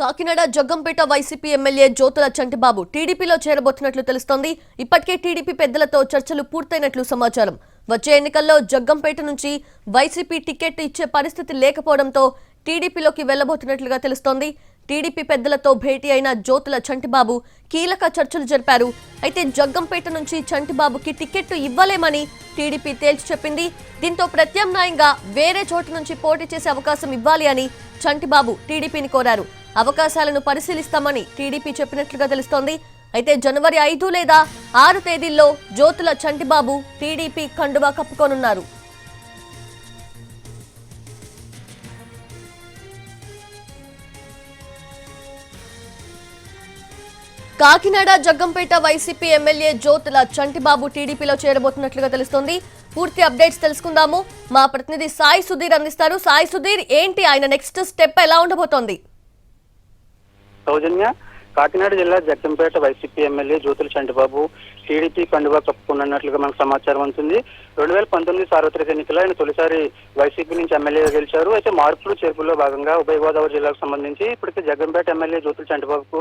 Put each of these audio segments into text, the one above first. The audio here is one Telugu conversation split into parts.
కాకినాడ జగ్గంపేట వైసీపీ ఎమ్మెల్యే జ్యోతుల చంటిబాబు టీడీపీలో చేరబోతున్నట్లు తెలుస్తోంది. ఇప్పటికే టీడీపీ పెద్దలతో చర్చలు పూర్తయినట్లు సమాచారం. వచ్చే ఎన్నికల్లో జగ్గంపేట నుంచి వైసీపీ టికెట్ ఇచ్చే పరిస్థితి లేకపోవడంతో టీడీపీలోకి వెళ్ళబోతున్నట్లుగా తెలుస్తోంది. టీడీపీ పెద్దలతో భేటీ అయిన జ్యోతుల చంటిబాబు కీలక చర్చలు జరిపారు. అయితే జగ్గంపేట నుంచి చంటిబాబుకి టికెట్ ఇవ్వలేమని టీడీపీ తేల్చి చెప్పింది. దీంతో ప్రత్యామ్నాయంగా వేరే చోటు నుంచి పోటీ చేసే అవకాశం ఇవ్వాలి అని చంటిబాబు టీడీపీని కోరారు. అవకాశాలను పరిశీలిస్తామని టీడీపీ చెప్పినట్లుగా తెలుస్తోంది. అయితే జనవరి ఐదు లేదా ఆరు తేదీల్లో జ్యోతుల చంటిబాబు టీడీపీ కండువా కప్పుకోనున్నారు. కాకినాడ జగ్గంపేట వైసీపీ ఎమ్మెల్యే జ్యోతుల చంటిబాబు టీడీపీలో చేరబోతున్నట్లుగా తెలుస్తోంది. పూర్తి అప్డేట్స్ తెలుసుకుందాము. మా ప్రతినిధి సాయి సుధీర్ అందిస్తారు. సాయి సుధీర్ ఏంటి ఆయన నెక్స్ట్ స్టెప్ ఎలా ఉండబోతోంది? సౌజన్య కాకినాడ జిల్లా Jaggampeta YCP MLA Jyothula Chantibabu TDP కండువా కప్పుకున్నట్లుగా మనకు సమాచారం ఉంటుంది రెండు వేల పంతొమ్మిది సార్వత్రిక ఎన్నికల్లో ఆయన తొలిసారి వైసీపీ నుంచి ఎమ్మెల్యేగా గెలిచారు. అయితే మార్పులు చేర్పుల్లో భాగంగా ఉభయ గోదావరి జిల్లాకు సంబంధించి ఇప్పటికే జగ్గంపేట ఎమ్మెల్యే జ్యోతుల చంటిబాబుకు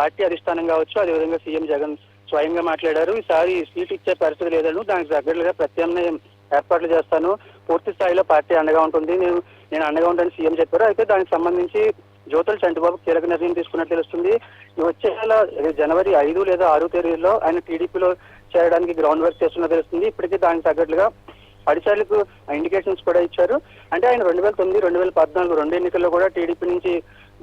పార్టీ అధిష్టానం కావచ్చు. అదేవిధంగా సీఎం జగన్ స్వయంగా మాట్లాడారు. ఈసారి సీట్ ఇచ్చే పరిస్థితి లేదని దానికి తగ్గట్లుగా ప్రత్యామ్నాయం ఏర్పాట్లు చేస్తాను. పూర్తి స్థాయిలో పార్టీ అండగా ఉంటుంది. నేను నేను అండగా ఉంటానని సీఎం చెప్పారు. అయితే దానికి సంబంధించి జ్యోతుల చంద్రబాబు కీలక నిర్ణయం తీసుకున్నట్టు తెలుస్తుంది. వచ్చే నెల జనవరి ఐదు లేదా ఆరు తేదీలో ఆయన టీడీపీలో చేరడానికి గ్రౌండ్ వర్క్ చేస్తున్నట్టు తెలుస్తుంది. ఇప్పటికీ దానికి తగ్గట్లుగా అడిచాలకు ఇండికేషన్స్ కూడా ఇచ్చారు. అంటే ఆయన రెండు వేల తొమ్మిది రెండు వేల పద్నాలుగు రెండు ఎన్నికల్లో కూడా టీడీపీ నుంచి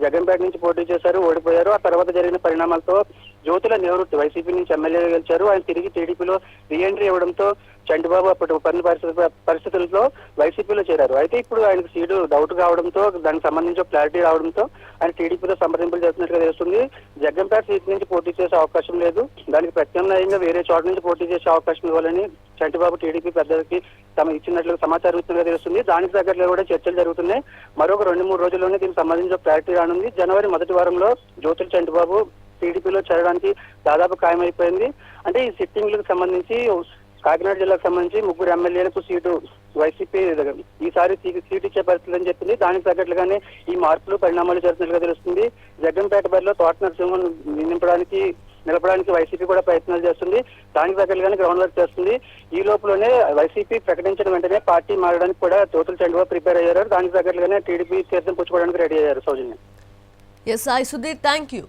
జగన్పేట నుంచి పోటీ చేశారు ఓడిపోయారు. ఆ తర్వాత జరిగిన పరిణామాలతో జ్యోతుల నివృత్తి. వైసీపీ నుంచి ఎమ్మెల్యేగా గెలిచారు. ఆయన తిరిగి టీడీపీలో రీఎంట్రీ ఇవ్వడంతో చంటిబాబు అప్పటి పని పరిస్థితి పరిస్థితుల్లో వైసీపీలో చేరారు. అయితే ఇప్పుడు ఆయనకు సీటు డౌట్ కావడంతో దానికి సంబంధించి క్లారిటీ రావడంతో ఆయన టీడీపీలో సంప్రదింపులు చేస్తున్నట్టుగా తెలుస్తుంది. జగ్గంపేట సీట్ నుంచి పోటీ చేసే అవకాశం లేదు. దానికి ప్రత్యామ్నాయంగా వేరే చోట నుంచి పోటీ చేసే అవకాశం ఇవ్వాలని చంటిబాబు టీడీపీ పెద్దలకి తమ ఇచ్చినట్లు సమాచారం ఇస్తున్నట్టుగా తెలుస్తుంది. దానికి దగ్గరలో కూడా చర్చలు జరుగుతున్నాయి. మరొక రెండు మూడు రోజుల్లోనే దీనికి సంబంధించిన క్లారిటీ రానుంది. జనవరి మొదటి వారంలో జ్యోతుల చంటిబాబు టీడీపీలో చేరడానికి దాదాపు ఖాయమైపోయింది. అంటే ఈ సిట్టింగ్లకు సంబంధించి కాకినాడ జిల్లాకు సంబంధించి ముగ్గురు ఎమ్మెల్యేలకు సీటు వైసీపీ ఈసారి సీటు ఇచ్చే పరిస్థితి అని చెప్పింది. దానికి తగ్గట్లుగానే ఈ మార్పులు పరిణామాలు జరుగుతున్నట్లుగా తెలుస్తుంది. జగన్పేట బరిలో తోట నరసింహన్ నింపడానికి నిలపడానికి వైసీపీ కూడా ప్రయత్నాలు చేస్తుంది. దానికి తగ్గట్లుగానే గ్రౌండ్ వర్క్ చేస్తుంది. ఈ లోపలనే వైసీపీ ప్రకటించిన వెంటనే పార్టీ మారడానికి కూడా తోతులు చండుగా ప్రిపేర్ అయ్యారు. దానికి తగ్గట్లుగానే టీడీపీ తీర్థం పుచ్చుకోవడానికి రెడీ అయ్యారు Soujanya. S Sai Sudheer thank you